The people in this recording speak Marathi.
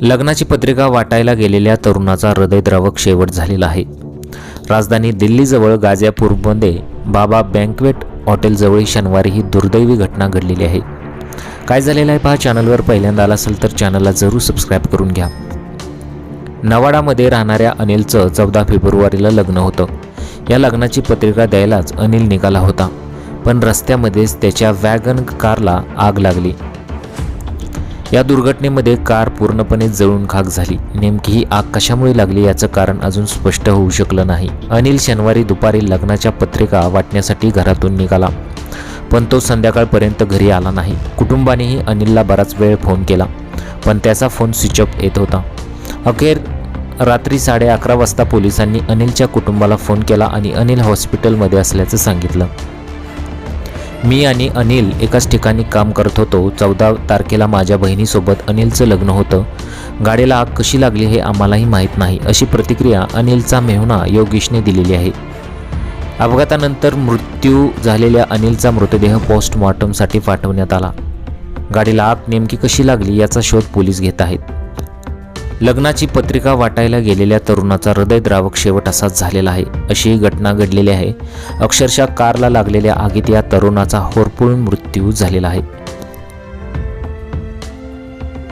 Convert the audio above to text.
लग्नाची पत्रिका वाटायला गेलेल्या तरुणाचा हृदयद्रावक शेवट झालेला आहे. राजधानी दिल्लीजवळ गाझियापूरमध्ये बाबा बँकवेट हॉटेलजवळ शनिवारी ही दुर्दैवी घटना घडलेली आहे. काय झालेलं आहे पहा चॅनलवर. पहिल्यांदा आला असेल तर चॅनलला जरूर सबस्क्राईब करून घ्या. नवाडामध्ये राहणाऱ्या अनिलचं चौदा फेब्रुवारीला लग्न होतं. या लग्नाची पत्रिका द्यायलाच अनिल निघाला होता. पण रस्त्यामध्येच त्याच्या वॅगन कारला आग लागली. या दुर्घटनेमध्ये कार पूर्णपणे जळून खाक झाली. नेमकी ही आग कशामुळे लागली याचं कारण अजून स्पष्ट होऊ शकलं नाही. अनिल शनिवारी दुपारी लग्नाच्या पत्रिका वाटण्यासाठी घरातून निघाला. पण तो संध्याकाळपर्यंत घरी आला नाही. कुटुंबानेही अनिलला बराच वेळ फोन केला. पण त्याचा फोन स्विच ऑफ येत होता. अखेर रात्री साडे अकरा वाजता पोलिसांनी अनिलच्या कुटुंबाला फोन केला आणि अनिल हॉस्पिटलमध्ये असल्याचं सांगितलं. मी आणि अनिल एकाच ठिकाणी काम करत होतो. चौदा तारखेला माझ्या बहिणीसोबत अनिलचं लग्न होतं. गाडीला आग कशी लागली हे आम्हालाही माहीत नाही अशी प्रतिक्रिया अनिलचा मेहुणा योगेशने दिलेली आहे. अपघातानंतर मृत्यू झालेल्या अनिलचा मृतदेह पोस्टमॉर्टमसाठी पाठवण्यात आला. गाडीला आग नेमकी कशी लागली याचा शोध पोलीस घेत आहेत. लग्नाची पत्रिका वाटायला गेलेल्या तरुणाचा हृदयद्रावक शेवट असाच झालेला आहे. अशी ही घटना घडलेली आहे. अक्षरशः कारला लागलेल्या आगीत या तरुणाचा होरपळून मृत्यू झालेला आहे.